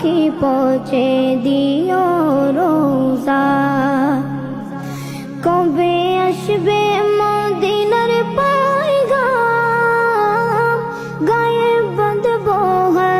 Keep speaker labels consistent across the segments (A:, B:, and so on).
A: পাখি পচে দিও রোজা। কবে আসবে মদিনার পায়গাম? গায়ে বাঁধব হাজিদের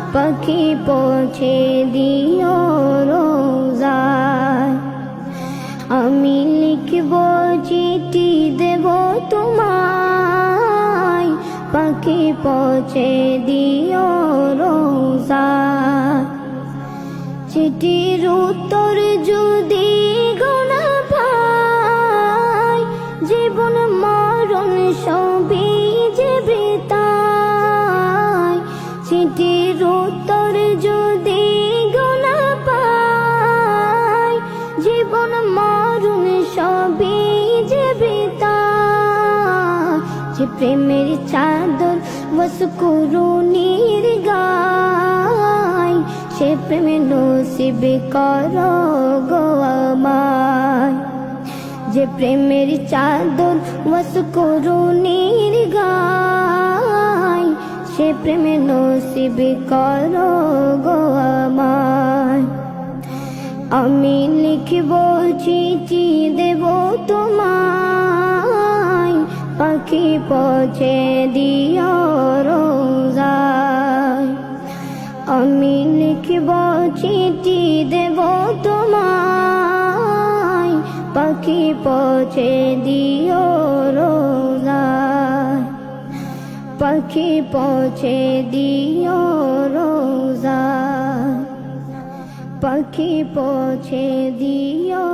A: পাখি পৌঁছে দিও রোজা আমি লিখব চিঠি দেব তোমায়। পাখি পৌঁছে দিও রোজা চিঠির উত্তর যদি গোনা পাই, জীবন মরণ সবই যে চিঠির যে প্রেমের চাদর বস করুণীর গায়, সে প্রেমে নসিব কর গো আমায়। যে প্রেমের চাদর বস করুণীর গায়, সে প্রেমে নসিব কর গো আমায়। আমি লিখব চিঠি দেব তোমায় পাখি পৌঁছে দিও রোজায়। আমি লিখব চিঠি দেব তোমায়। পাখি পৌঁছে দিও রোজায়। পাখি পৌঁছে দিও রোজায়। পাখি পৌঁছে দিও